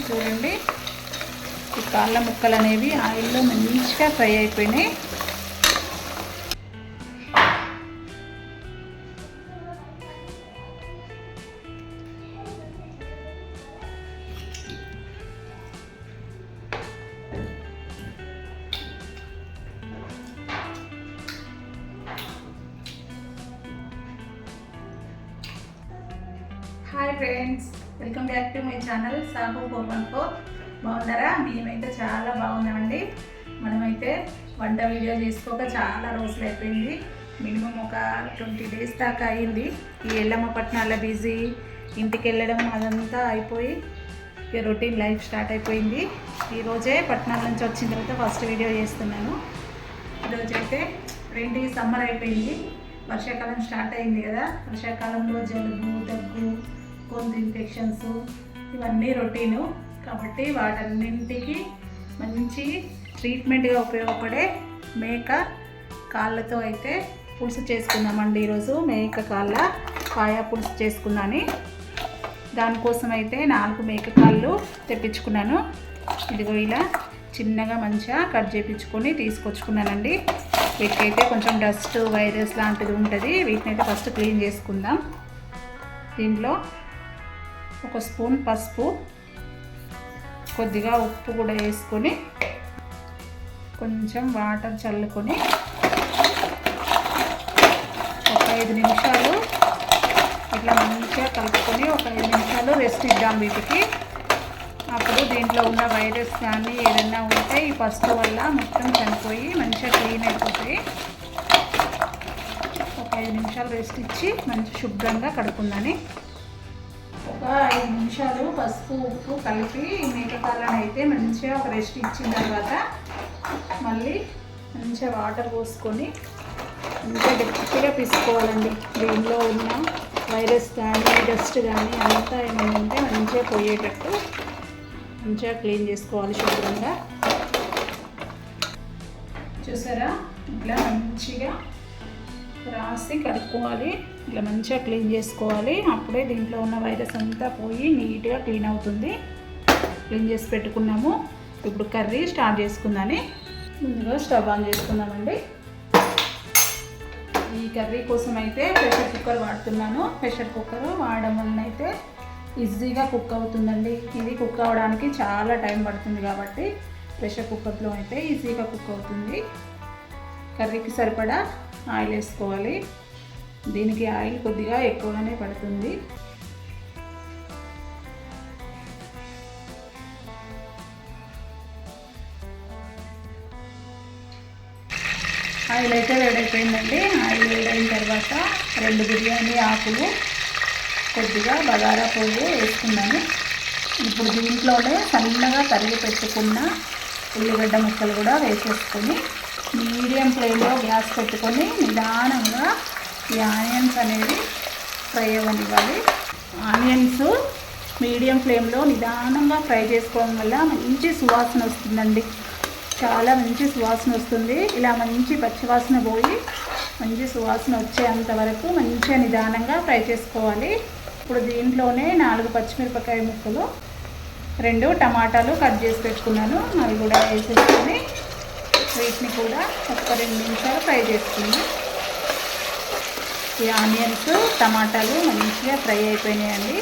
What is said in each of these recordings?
చూడండి. ఈ కాళ్ళ ముక్కలు అనేవి ఆయిల్లో మంచిగా ఫ్రై అయిపోయినాయి. చాలా రోజులు అయిపోయింది. మినిమం ఒక ట్వంటీ డేస్ దాకా అయింది. ఈ ఎల్లమ్మ పట్టణాల బిజీ ఇంటికి వెళ్ళడం అదంతా అయిపోయి ఇక రొటీన్ లైఫ్ స్టార్ట్ అయిపోయింది. ఈరోజే పట్టణాల నుంచి వచ్చిన తర్వాత ఫస్ట్ వీడియో చేస్తున్నాను. ఈరోజైతే ఏంటి సమ్మర్ అయిపోయింది. వర్షాకాలం స్టార్ట్ అయింది కదా. వర్షాకాలంలో జలుబు దగ్గు కోల్డ్ ఇన్ఫెక్షన్స్ ఇవన్నీ రొటీను. కాబట్టి వాటన్నింటికి మంచి ట్రీట్మెంట్గా ఉపయోగపడే మేక కాళ్ళతో అయితే పులుసు చేసుకుందామండి ఈరోజు. మేక కాళ్ళ కాయ పులుసు చేసుకున్నాను దానికోసం అయితే నాలుగు మేక కాళ్ళు తెప్పించుకున్నాను. ఇదిగో ఇలా చిన్నగా మంచిగా కట్ చేయించుకొని తీసుకొచ్చుకున్నానండి. వీటికైతే కొంచెం డస్ట్ వైరస్ లాంటిది ఉంటుంది. వీటిని అయితే ఫస్ట్ క్లీన్ చేసుకుందాం. దీంట్లో ఒక స్పూన్ పసుపు కొద్దిగా ఉప్పు కూడా వేసుకొని కొంచెం వాటర్ చల్లుకొని ఒక ఐదు నిమిషాలు. ఇట్లా మంచిగా కలుపుకొని ఒక ఐదు నిమిషాలు రెస్ట్ ఇద్దాం వీటికి. అప్పుడు దీంట్లో ఉన్న వైరస్ కానీ ఏదైనా ఉంటే ఈ పసుపు వల్ల మొత్తం చనిపోయి మంచిగా క్లీన్ అయిపోతాయి. ఒక ఐదు నిమిషాలు రెస్ట్ ఇచ్చి మంచి శుభ్రంగా కడుక్కుందని. ఒక ఐదు నిమిషాలు పసుపు ఉప్పు కలిపి మేకకాలను అయితే మంచిగా ఒక రెస్ట్ ఇచ్చిన తర్వాత మళ్ళీ మంచిగా వాటర్ పోసుకొని మంచిగా గట్టిగా పీసుకోవాలండి. దీనిలో ఉన్న వైరస్ కానీ డస్ట్ కానీ అంతా ఏమైందంటే మంచిగా పోయేటట్టు మంచిగా క్లీన్ చేసుకోవాలి శుభ్రంగా. చూసారా? ఇట్లా మంచిగా రాసి కడుక్కోవాలి. ఇలా మంచిగా క్లీన్ చేసుకోవాలి. అప్పుడే దీంట్లో ఉన్న వైరస్ అంతా పోయి నీట్గా క్లీన్ అవుతుంది. క్లీన్ చేసి పెట్టుకున్నాము. ఇప్పుడు కర్రీ స్టార్ట్ చేసుకుందని ముందుగా స్టవ్ ఆన్ చేసుకుందామండి. ఈ కర్రీ కోసం అయితే ప్రెషర్ కుక్కర్ వాడుతున్నాను. ప్రెషర్ కుక్కర్ వాడడం వలన అయితే ఈజీగా కుక్ అవుతుందండి. ఇది కుక్ అవ్వడానికి చాలా టైం పడుతుంది కాబట్టి ప్రెషర్ కుక్కర్లో అయితే ఈజీగా కుక్ అవుతుంది. కర్రీకి సరిపడా ఆయిల్ వేసుకోవాలి. దీనికి ఆయిల్ కొద్దిగా ఎక్కువగానే పడుతుంది. ఆయిల్ అయితే అయిపోయిందండి ఆయిల్ వేడైన తర్వాత రెండు బిర్యానీ ఆకులు కొద్దిగా బగారా పువ్వు వేసుకున్నాను. ఇప్పుడు దీంట్లోనే సన్నగా తరిగి పెట్టుకున్న ఉల్లిగడ్డ ముక్కలు కూడా వేసేసుకొని మీడియం ఫ్లేమ్లో గ్యాస్ పెట్టుకొని నిదానంగా ఈ ఆనియన్స్ అనేవి ఫ్రై అవ్వనివ్వాలి. ఆనియన్స్ మీడియం ఫ్లేమ్లో నిదానంగా ఫ్రై చేసుకోవడం వల్ల మంచి సువాసన వస్తుందండి. చాలా మంచి సువాసన వస్తుంది. ఇలా మంచి పచ్చివాసన పోయి మంచి సువాసన వచ్చేంత వరకు మంచిగా నిదానంగా ఫ్రై చేసుకోవాలి. ఇప్పుడు దీంట్లోనే నాలుగు పచ్చిమిరపకాయ ముక్కలు రెండు టమాటాలు కట్ చేసి పెట్టుకున్నాను. అవి కూడా వేసేసుకొని వీటిని కూడా ఒక రెండు నిమిషాలు ఫ్రై చేసుకున్నాను. ఈ ఆనియన్స్ టమాటాలు మంచిగా ఫ్రై అయిపోయినాయండి.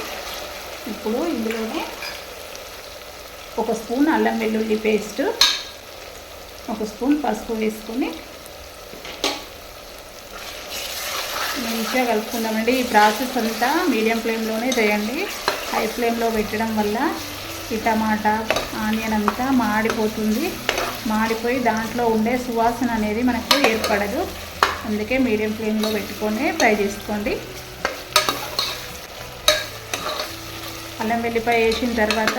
ఇప్పుడు ఇందులోనే ఒక స్పూన్ అల్లం వెల్లుల్లి పేస్ట్ ఒక స్పూన్ పసుపు వేసుకొని మంచిగా కలుపుకుందామండి. ఈ ప్రాసెస్ అంతా మీడియం ఫ్లేమ్లోనే చేయండి. హై ఫ్లేమ్లో పెట్టడం వల్ల ఈ టమాటా ఆనియన్ అంతా మాడిపోతుంది. మాడిపోయి దాంట్లో ఉండే సువాసన అనేది మనకు ఏర్పడదు. అందుకే మీడియం ఫ్లేమ్లో పెట్టుకొని ఫ్రై చేసుకోండి. అల్లం వెల్లిపాయ వేసిన తర్వాత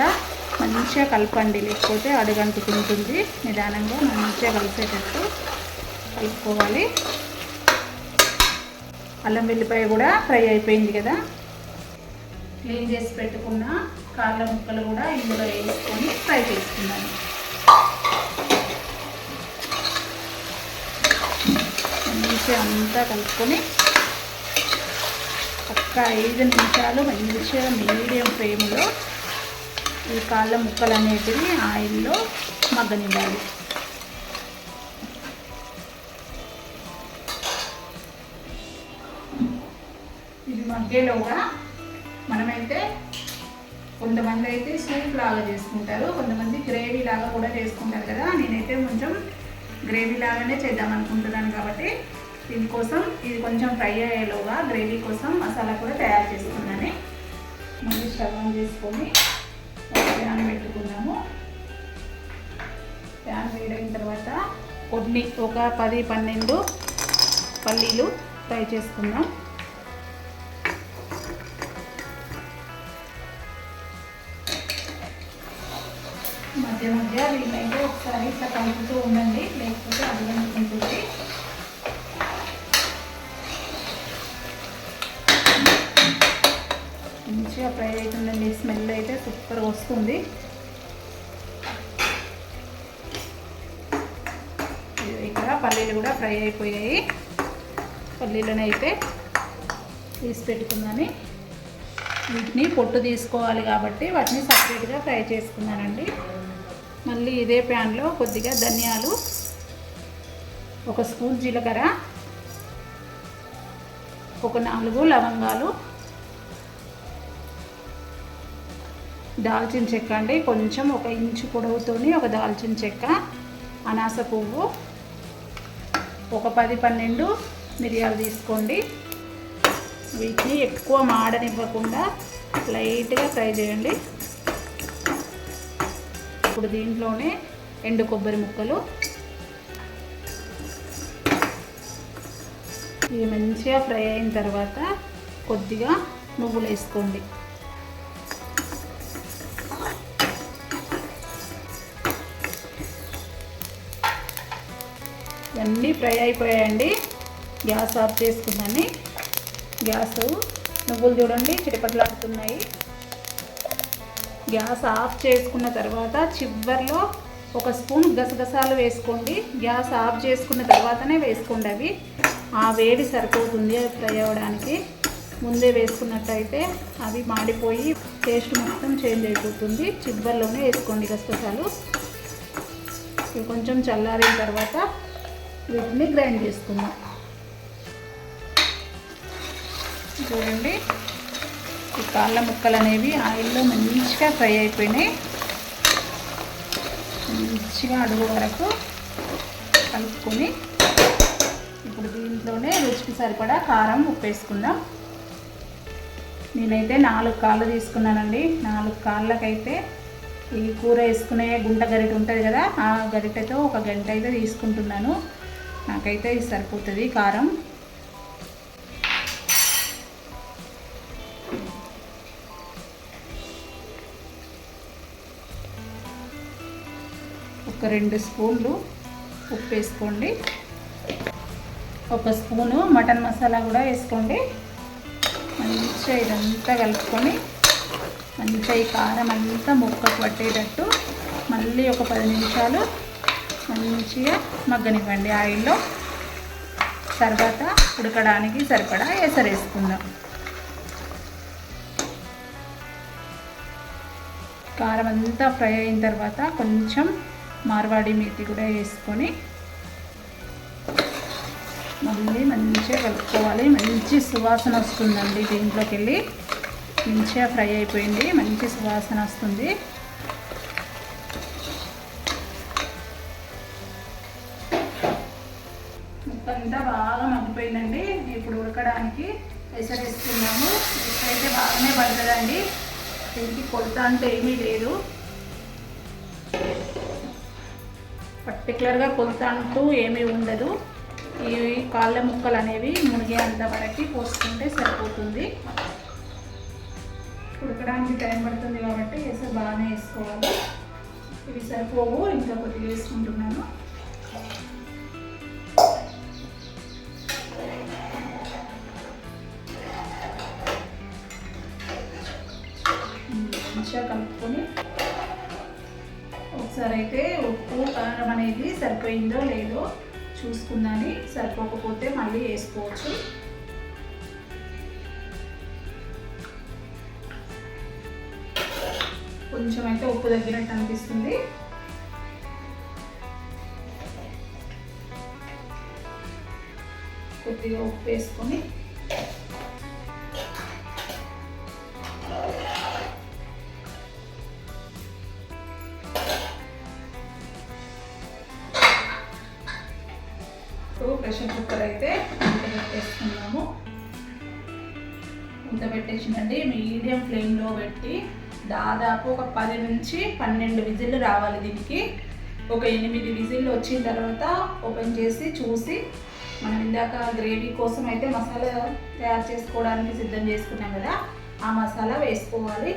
మంచిగా కలపండి. లేకపోతే అడుగంటుకుంటుంది నిదానంగా మంచిగా కలిసేటట్టు కలుపుకోవాలి. అల్లం వెల్లిపాయ కూడా ఫ్రై అయిపోయింది కదా. క్లీన్ చేసి పెట్టుకున్న కాళ్ళ ముక్కలు కూడా ఇందులో వేసుకొని ఫ్రై చేసుకున్నాను మంచిగా అంతా కలుపుకొని ఒక్క ఐదు నిమిషాలు మంచిగా మీడియం ఫ్లేమ్లో ఈ కాళ్ళ ముక్కలు అనేటివి ఆయిల్లో మగ్గనివ్వాలి. ఇది మగ్గేలోగా మనమైతే కొంతమంది అయితే సూప్ లాగా చేసుకుంటారు కొంతమంది గ్రేవీ లాగా కూడా చేసుకుంటారు కదా. నేనైతే కొంచెం గ్రేవీ లాగానే చేద్దాం అనుకుంటున్నాను కాబట్టి దీనికోసం ఇది కొంచెం ఫ్రై అయ్యేలోగా గ్రేవీ కోసం మసాలా కూడా తయారు చేసుకున్నాను. మళ్ళీ స్టవ్ ఆన్ చేసుకొని ప్యాన్ పెట్టుకున్నాము. ప్యాన్ వేడైన తర్వాత కొన్ని ఒక పది పన్నెండు పల్లీలు ఫ్రై చేసుకుందాం. మధ్య మధ్య వీళ్ళైతే ఒకసారి ఇట్లా కలుపుతూ ఉండండి లేకపోతే ఉంటుంది మంచిగా ఫ్రై అవుతుందండి. స్మెల్ అయితే సూపర్గా వస్తుంది. ఇక్కడ పల్లీలు కూడా ఫ్రై అయిపోయాయి. పల్లీలను అయితే తీసి పెట్టుకుందని వీటిని పొట్టు తీసుకోవాలి కాబట్టి వాటిని సపరేట్గా ఫ్రై చేసుకున్నానండి. మళ్ళీ ఇదే ప్యాన్లో కొద్దిగా ధనియాలు ఒక స్పూన్ జీలకర్ర ఒక నాలుగు లవంగాలు దాల్చిన చెక్క అండి. కొంచెం ఒక ఇంచు పొడవుతోని ఒక దాల్చిన చెక్క అనాస పువ్వు ఒక పది పన్నెండు మిరియాలు తీసుకోండి. వీటిని ఎక్కువ మాడనివ్వకుండా లైట్గా ఫ్రై చేయండి. ఇప్పుడు దీంట్లోనే ఎండు కొబ్బరి ముక్కలు. ఇవి మంచిగా ఫ్రై అయిన తర్వాత కొద్దిగా నువ్వులు వేసుకోండి. అన్నీ ఫ్రై అయిపోయాయండి. గ్యాస్ ఆఫ్ చేసుకున్నాను. గ్యాస్ నువ్వులు చూడండి చిటపట్లాడుతున్నాయి. గ్యాస్ ఆఫ్ చేసుకున్న తర్వాత చివరిలో ఒక స్పూన్ గసగసాలు వేసుకోండి. గ్యాస్ ఆఫ్ చేసుకున్న తర్వాతనే వేసుకోండి అవి. ఆ వేడి సరిపోతుంది అవి ఫ్రై అవ్వడానికి. ముందే వేసుకున్నట్టయితే అవి మాడిపోయి టేస్ట్ మొత్తం చేంజ్ అయిపోతుంది. చివరిలోనే వేసుకోండి గసగసాలు. ఇవి కొంచెం చల్లారిన తర్వాత వీటిని గ్రైండ్ చేసుకుందాం. చూడండి ఈ కాళ్ళ ముక్కలు అనేవి ఆయిల్లో మంచిగా ఫ్రై అయిపోయినాయి. మంచిగా అడుగు వరకు కలుపుకొని ఇప్పుడు దీంట్లోనే రుచికి సరిపడా కారం ఉప్పు వేసుకుందాం. నేనైతే నాలుగు కాళ్ళు తీసుకున్నానండి. నాలుగు కాళ్ళకైతే ఈ కూర వేసుకునే గుంట గరిట ఉంటుంది కదా ఆ గరిటెతో ఒక గంట అయితే తీసుకుంటున్నాను. నాకైతే ఇది సరిపోతుంది కారం. ఒక రెండు స్పూన్లు ఉప్పు వేసుకోండి. ఒక స్పూను మటన్ మసాలా కూడా వేసుకోండి. మంచిగా ఇదంతా కలుపుకొని మంచిగా ఈ కారం అంతా ముక్కకు పట్టేటట్టు మళ్ళీ ఒక పది నిమిషాలు మంచిగా మగ్గనివ్వండి ఆయిల్లో. తర్వాత ఉడకడానికి సరిపడా ఎసరు వేసుకుందాం. కారం అంతా ఫ్రై అయిన తర్వాత కొంచెం మార్వాడి మేతి కూడా వేసుకొని మళ్ళీ మంచిగా కలుపుకోవాలి. మంచి సువాసన వస్తుందండి దీంట్లోకి వెళ్ళి మంచిగా ఫ్రై అయిపోయింది. మంచి సువాసన వస్తుంది. ముక్కంతా బాగా మగ్గిపోయిందండి. ఇప్పుడు ఉడకడానికి ఎసరేస్తున్నాము వేసుకున్నాము. అయితే బాగానే పడుతుందండి. దీనికి కొలత అంటే ఏమీ లేదు. పర్టికులర్గా కొలత అంటూ ఏమీ ఉండదు. ఈ కాళ్ళ ముక్కలు అనేవి మునిగేంత వరకు పోసుకుంటే సరిపోతుంది. ఉడకడానికి టైం పడుతుంది కాబట్టి ఎసరు బాగానే వేసుకోవాలి. ఇవి సరిపోవు. ఇంకా కొద్దిగా వేసుకుంటున్నాను. ఒకసారి అయితే ఉప్పు కారం అనేది సరిపోయిందో లేదో చూసుకుందని. సరిపోకపోతే మళ్ళీ వేసుకోవచ్చు. కొంచెం అయితే ఉప్పు తగ్గినట్టు అనిపిస్తుంది. కొద్దిగా ఉప్పు వేసుకొని దాదాపు ఒక పది నుంచి పన్నెండు విజిల్లు రావాలి దీనికి. ఒక ఎనిమిది విజిల్లు వచ్చిన తర్వాత ఓపెన్ చేసి చూసి మనం ఇందాక గ్రేవీ కోసం అయితే మసాలా తయారు చేసుకోవడానికి సిద్ధం చేసుకున్నాం కదా ఆ మసాలా వేసుకోవాలి.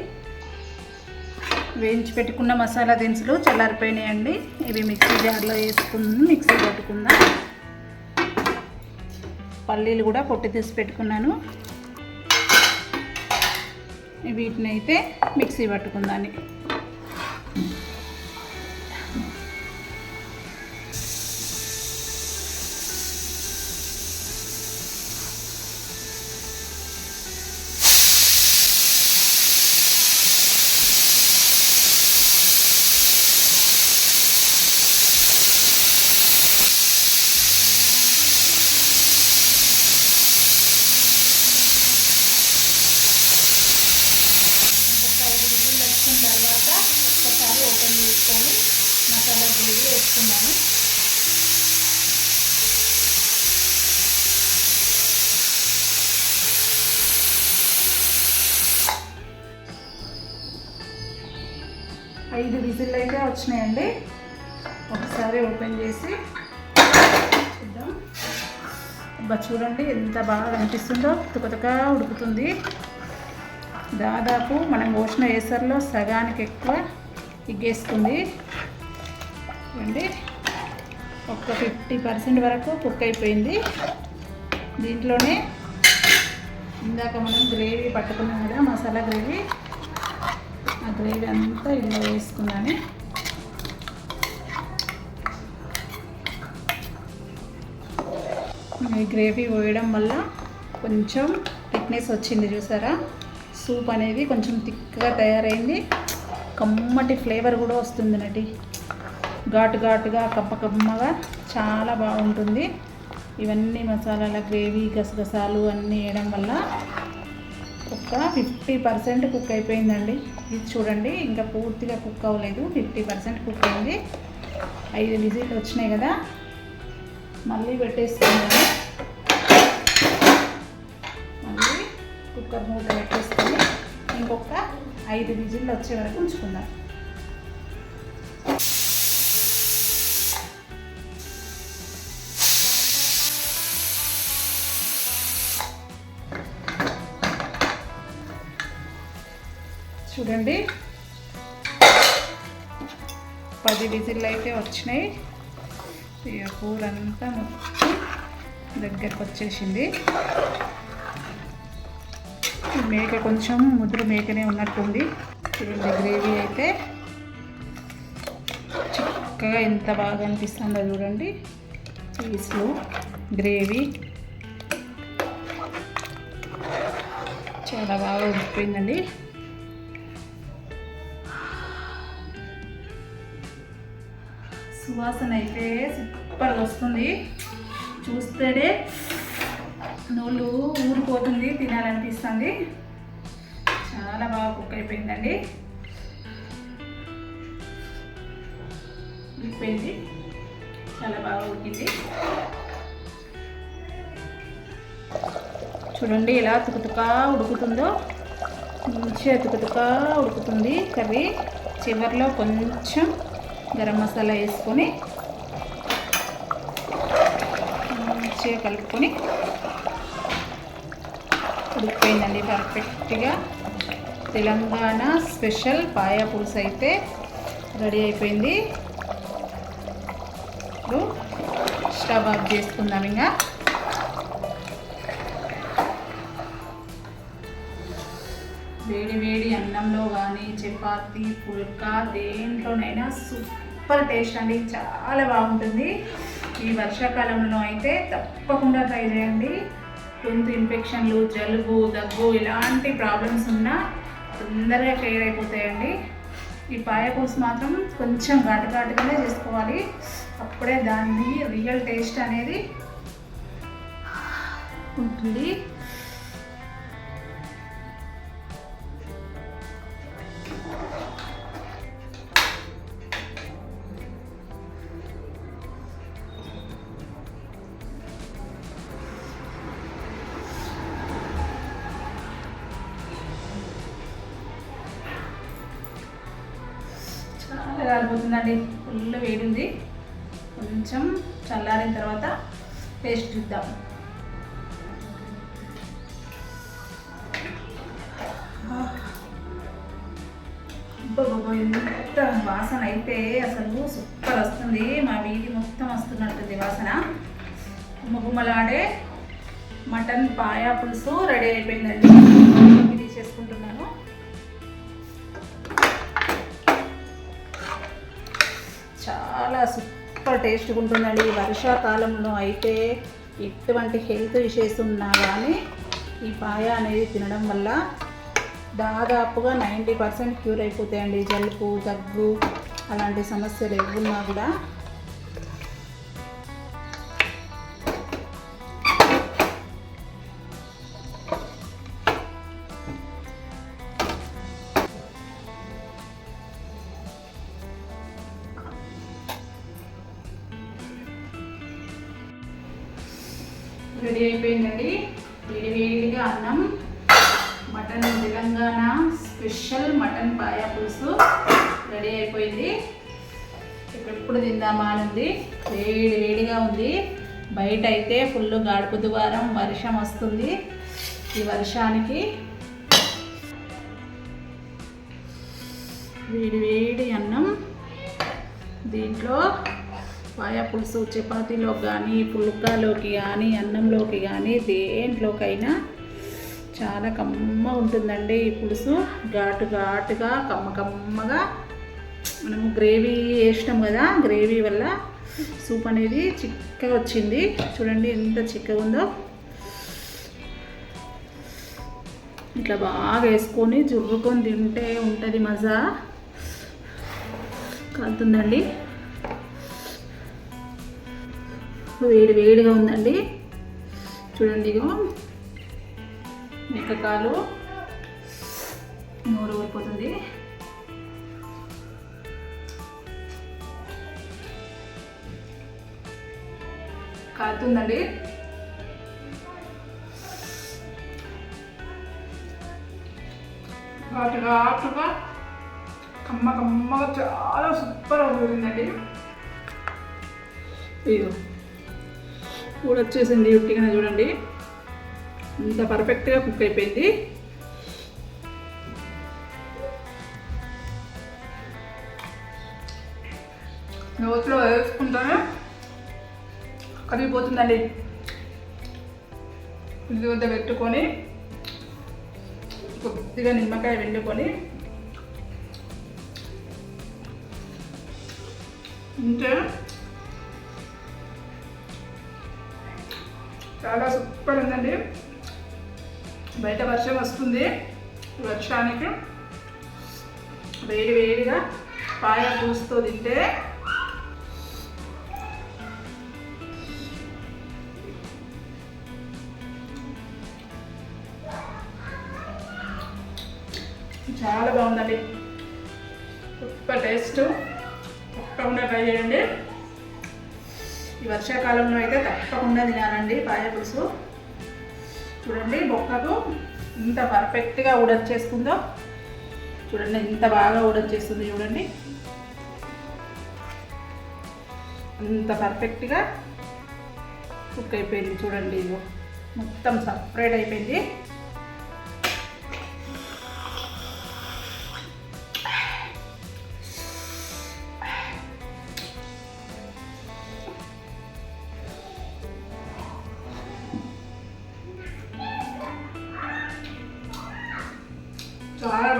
వేయించి పెట్టుకున్న మసాలా దినుసులు చల్లారిపోయినాయండి. ఇవి మిక్సీ జార్లో వేసుకుని మిక్సీ పట్టుకుందాం. పల్లీలు కూడా పొట్టి తీసి పెట్టుకున్నాను. వీటిని అయితే మిక్సీ పట్టుకుందాన్ని. మసాలా గ్రేవీ వేసుకున్నాను. ఐదు విజిల్ అయితే వచ్చినాయండి. ఒకసారి ఓపెన్ చేసి చూద్దాం. అబ్బా చూడండి ఎంత బాగా కనిపిస్తుందో. తుకతుక ఉడుకుతుంది. దాదాపు మనం పోసిన ఏసర్లో సగానికి ఎక్కువ ఇగ్గేస్తుంది అండి. ఒక ఫిఫ్టీ పర్సెంట్ వరకు కుక్ అయిపోయింది. దీంట్లోనే ఇందాక మనం గ్రేవీ పట్టుకున్నాం కదా మసాలా గ్రేవీ. ఆ గ్రేవీ అంతా ఇలా వేసుకున్నాను. ఈ గ్రేవీ పోయడం వల్ల కొంచెం థిక్నెస్ వచ్చింది చూసారా? సూప్ అనేది కొంచెం థిక్గా తయారైంది. కమ్మటి ఫ్లేవర్ కూడా వస్తుంది నటి. ఘాటు ఘాటుగా కప్పకమ్మగా చాలా బాగుంటుంది. ఇవన్నీ మసాలాల గ్రేవీ గసగసాలు అన్నీ వేయడం వల్ల ఒక ఫిఫ్టీ పర్సెంట్ కుక్ అయిపోయిందండి. ఇది చూడండి ఇంకా పూర్తిగా కుక్ అవ్వలేదు. ఫిఫ్టీ పర్సెంట్ కుక్ అయింది. ఐదు విజిట్లు వచ్చినాయి కదా. మళ్ళీ పెట్టేస్తున్నాను మళ్ళీ కుక్కర్ మూత పెట్టేసుకొని ఇంకొక ఐదు విజిల్లు వచ్చే వరకు ఉంచుకుందాం. చూడండి. పది విజిల్ అయితే వచ్చినాయి. ఇక కూర అంతా మొత్తం దగ్గరకు వచ్చేసింది. మేక కొంచెం ముద్ర మేకనే ఉన్నట్టుంది. చూడండి గ్రేవీ అయితే చక్కగా ఎంత బాగా అనిపిస్తుందో చూడండి. పీస్లు గ్రేవీ. చాలా బాగా ఉడిపోయిందండి సువాసన అయితే సూపర్గా వస్తుంది. చూస్తేనే నూళ్ళు ఊరిపోతుంది తినాలనిపిస్తుంది. చాలా బాగా కుక్ అయిపోయిందండి. ఉడికిపోయింది చాలా బాగా ఉడికింది. చూడండి ఎలా తుకుతుకా ఉడుకుతుందో. మంచిగా తుకుతుకా ఉడుకుతుంది కర్రీ. చివరిలో కొంచెం గరం మసాలా వేసుకొని మంచిగా కలుపుకొని ఉడికిపోయిందండి పర్ఫెక్ట్గా. తెలంగాణ స్పెషల్ పాయ పులుసు అయితే రెడీ అయిపోయింది. ఇప్పుడు స్టవ్ ఆఫ్ చేసుకుందాం ఇంకా. చపాతి పుల్కా దేంట్లోనైనా సూపర్ టేస్ట్ అండి. చాలా బాగుంటుంది. ఈ వర్షాకాలంలో అయితే తప్పకుండా ట్రై చేయండి. గొంతు ఇన్ఫెక్షన్లు జలుబు దగ్గు ఇలాంటి ప్రాబ్లమ్స్ ఉన్నా తొందరగా క్లియర్ అయిపోతాయండి. ఈ పాయ మాత్రం కొంచెం ఘాటు ఘాటుగానే చేసుకోవాలి. అప్పుడే దాని రియల్ టేస్ట్ అనేది ఉంటుంది. కాలిపోతుందండి ఫుల్ వేడి ఉంది కొంచెం చల్లారిన తర్వాత పేస్ట్ చూద్దాం. ఎంత వాసన అయితే అసలు సూపర్ వస్తుంది. మా వీధి మొత్తం వస్తున్నట్టుంది వాసన. గుమ్మగుమ్మలాడే మటన్ పాయా పులుసు రెడీ అయిపోయిందండి. ఇది తీసేసుకుంటున్నాను. టేస్ట్గా ఉంటుందండి. ఈ వర్షాకాలంలో అయితే ఎటువంటి హెల్త్ ఇష్యూస్ ఉన్నా కానీ ఈ పాయ అనేది తినడం వల్ల దాదాపుగా నైంటీ పర్సెంట్ క్యూర్ అయిపోతాయండి. జలుబు దగ్గు అలాంటి సమస్యలు ఏమున్నా కూడా. ఎప్పుడు తిందామా అనుంది ఉంది వేడి వేడిగా ఉంది. బయట అయితే ఫుల్ గాడుపు దువారం వర్షం వస్తుంది. ఈ వర్షానికి వేడి వేడి అన్నం. దీంట్లో పాయ పులుసు చపాతీలో కానీ పుల్కాలోకి కానీ అన్నంలోకి కానీ దేంట్లోకైనా చాలా కమ్మ ఉంటుందండి ఈ పులుసు. ఘాటు ఘాటుగా కమ్మ కమ్మగా మనము గ్రేవీ వేసినాం కదా గ్రేవీ వల్ల సూప్ అనేది చిక్కగా వచ్చింది. చూడండి ఎంత చిక్కగా ఉందో. ఇట్లా బాగా వేసుకొని జుర్రుకొని తింటే ఉంటుంది మజా. కాలుతుందండి. వేడి వేడిగా ఉందండి. చూడండి ఇగో. మెక్కకాలు నోరు ఊరిపోతుంది. కాలుతుందండి ఘాటుగా ఘాటుగా. కమ్మ కమ్మగా చాలా సూపర్ అవుతుందండి ఇదో కూడా వచ్చేసింది ఉట్టిగానే చూడండి. ఇంత పర్ఫెక్ట్గా కుక్ అయిపోయింది. నోట్లో వేసుకుంటానే కరిగిపోతుందండి. ఇది వద్ద పెట్టుకొని కొద్దిగా నిమ్మకాయ వెండుకొని ఇంతే చాలా సూపర్ ఉందండి. బయట వర్షం వస్తుంది. వర్షానికి వేడి వేడిగా పాయ పూసుతో తింటే చాలా బాగుందండి. Super taste. తప్పకుండా ట్రై చేయండి. ఈ వర్షాకాలంలో అయితే తప్పకుండా తినాలండి పాయ పులుసు చూడండి బొక్కకు ఎంత పర్ఫెక్ట్గా ఉడచ్చేస్తుందో చూడండి ఎంత బాగా ఉడచ్చేస్తుంది చూడండి. అంత పర్ఫెక్ట్గా కుక్ అయిపోయింది చూడండి మొత్తం సపరేట్ అయిపోయింది.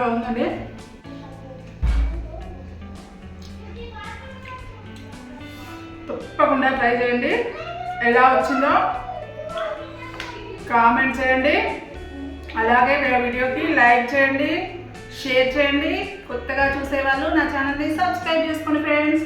చాలా బాగుందండి. తప్పకుండా ట్రై చేయండి. ఎలా వచ్చిందో కామెంట్ చేయండి. అలాగే వీడియోకి లైక్ చేయండి షేర్ చేయండి. కొత్తగా చూసేవాళ్ళు నా ఛానల్ని సబ్స్క్రైబ్ చేసుకోండి ఫ్రెండ్స్.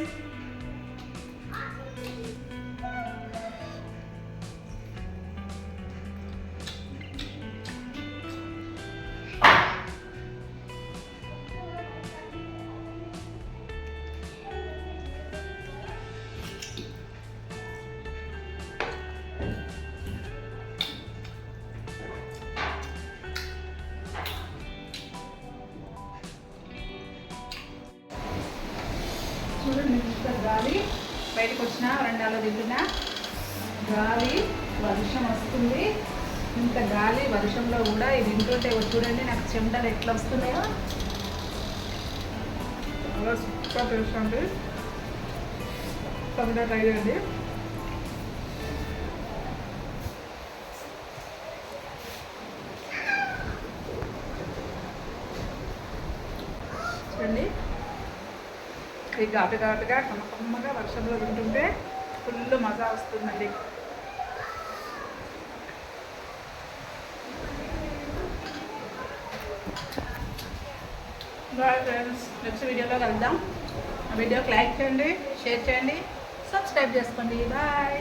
గాలి. బయటకు వచ్చినా వరండాలో దిగినా గాలి వర్షం వస్తుంది. ఇంత గాలి వర్షంలో కూడా ఇది వింటుంటే చూడండి నాకు చెమటలు ఎట్లా వస్తున్నాయో. అలా సూపర్ తెలుసు అండి తొందరగా ట్రై చేయండి చూడండి ఈ ఘాటు ఘాటుగా కమ్మ వర్షంలో తింటుంటే ఫుల్ మజా వస్తుందండి. బాయ్ ఫ్రెండ్స్ నెక్స్ట్ వీడియోలో కలుద్దాం. ఆ వీడియోకి లైక్ చేయండి షేర్ చేయండి సబ్స్క్రైబ్ చేసుకోండి. బాయ్.